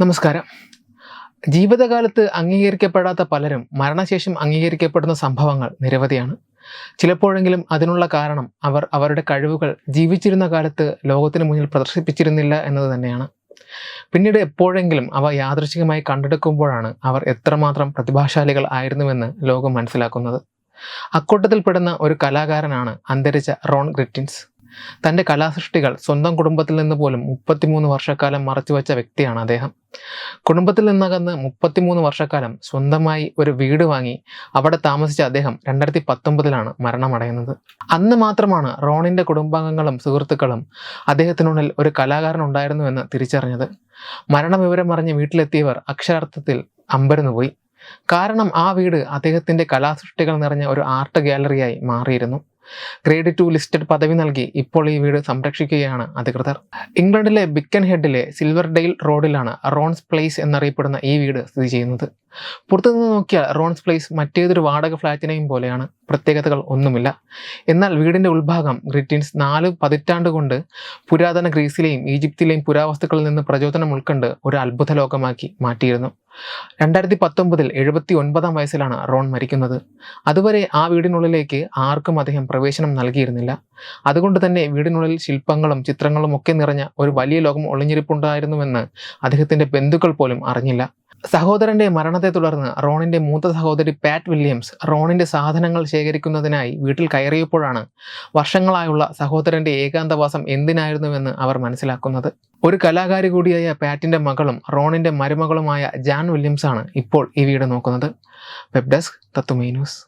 നമസ്കാരം. ജീവിതകാലത്ത് അംഗീകരിക്കപ്പെടാത്ത പലരും മരണശേഷം അംഗീകരിക്കപ്പെടുന്ന സംഭവങ്ങൾ നിരവധിയാണ്. ചിലപ്പോഴെങ്കിലും അതിനുള്ള കാരണം അവർ അവരുടെ കഴിവുകൾ ജീവിച്ചിരുന്ന കാലത്ത് ലോകത്തിന് മുന്നിൽ പ്രദർശിപ്പിച്ചിരുന്നില്ല എന്നത് തന്നെയാണ്. പിന്നീട് എപ്പോഴെങ്കിലും അവ യാദൃശികമായി കണ്ടെടുക്കുമ്പോഴാണ് അവർ എത്രമാത്രം പ്രതിഭാശാലികൾ ആയിരുന്നുവെന്ന് ലോകം മനസ്സിലാക്കുന്നത്. അക്കൂട്ടത്തിൽപ്പെടുന്ന ഒരു കലാകാരനാണ് അന്തരിച്ച റോൺ ഗ്രിറ്റിൻസ്. തന്റെ കലാസൃഷ്ടികൾ സ്വന്തം കുടുംബത്തിൽ നിന്ന് പോലും മുപ്പത്തിമൂന്ന് വർഷക്കാലം മറച്ചുവെച്ച വ്യക്തിയാണ് അദ്ദേഹം. കുടുംബത്തിൽ നിന്നകന്ന് മുപ്പത്തിമൂന്ന് വർഷക്കാലം സ്വന്തമായി ഒരു വീട് വാങ്ങി അവിടെ താമസിച്ച അദ്ദേഹം രണ്ടായിരത്തി പത്തൊമ്പതിലാണ് മരണമടയുന്നത്. അന്ന് മാത്രമാണ് റോണിന്റെ കുടുംബാംഗങ്ങളും സുഹൃത്തുക്കളും അദ്ദേഹത്തിനുള്ളിൽ ഒരു കലാകാരൻ ഉണ്ടായിരുന്നുവെന്ന് തിരിച്ചറിഞ്ഞത്. മരണവിവരം അറിഞ്ഞ് വീട്ടിലെത്തിയവർ അക്ഷരാർത്ഥത്തിൽ അമ്പരന്നുപോയി കാരണം ആ വീട് അദ്ദേഹത്തിന്റെ കലാസൃഷ്ടികൾ നിറഞ്ഞ ഒരു ആർട്ട് ഗാലറിയായി മാറിയിരുന്നു. ഗ്രേഡ് ടു ലിസ്റ്റഡ് പദവി നൽകി ഇപ്പോൾ ഈ വീട് സംരക്ഷിക്കുകയാണ് അധികൃതർ. ഇംഗ്ലണ്ടിലെ ബിക്കൻ ഹെഡിലെ സിൽവർ ഡെയിൽ റോഡിലാണ് റോൺസ് പ്ലേസ് എന്നറിയപ്പെടുന്ന ഈ വീട് സ്ഥിതി ചെയ്യുന്നത്. പുറത്തുനിന്ന് നോക്കിയാൽ റോൺസ് പ്ലേസ് മറ്റേതൊരു വാടക ഫ്ലാറ്റിനെയും പോലെയാണ്. പ്രത്യേകതകൾ ഒന്നുമില്ല. എന്നാൽ വീടിന്റെ ഉൾഭാഗം ഗ്രിറ്റിൻസ് നാല് പതിറ്റാണ്ട് കൊണ്ട് പുരാതന ഗ്രീസിലെയും ഈജിപ്തിലെയും പുരാവസ്തുക്കളിൽ നിന്ന് പ്രചോദനം ഉൾക്കൊണ്ട് ഒരു അത്ഭുത ലോകമാക്കി മാറ്റിയിരുന്നു. രണ്ടായിരത്തി പത്തൊമ്പതിൽ എഴുപത്തി ഒൻപതാം വയസ്സിലാണ് റോൺ മരിക്കുന്നത്. അതുവരെ ആ വീടിനുള്ളിലേക്ക് ആർക്കും അദ്ദേഹം പ്രവേശനം നൽകിയിരുന്നില്ല. അതുകൊണ്ട് തന്നെ വീടിനുള്ളിൽ ശില്പങ്ങളും ചിത്രങ്ങളും ഒക്കെ നിറഞ്ഞ ഒരു വലിയ ലോകം ഒളിഞ്ഞിരിപ്പുണ്ടായിരുന്നുവെന്ന് അദ്ദേഹത്തിന്റെ ബന്ധുക്കൾ പോലും അറിഞ്ഞില്ല. സഹോദരന്റെ മരണത്തെ തുടർന്ന് റോണിന്റെ മൂത്ത സഹോദരി പാറ്റ് വില്യംസ് റോണിന്റെ സാധനങ്ങൾ ശേഖരിക്കുന്നതിനായി വീട്ടിൽ കയറിയപ്പോഴാണ് വർഷങ്ങളായുള്ള സഹോദരന്റെ ഏകാന്തവാസം എന്തിനായിരുന്നുവെന്ന് അവർ മനസ്സിലാക്കുന്നത്. ഒരു കലാകാരി കൂടിയായ പാറ്റിന്റെ മകളും റോണിന്റെ മരുമകളുമായ ജാൻ വില്യംസ് ആണ് ഇപ്പോൾ ഈ വീട് നോക്കുന്നത്. വെബ് ഡെസ്ക് തത്തുമൈ ന്യൂസ്.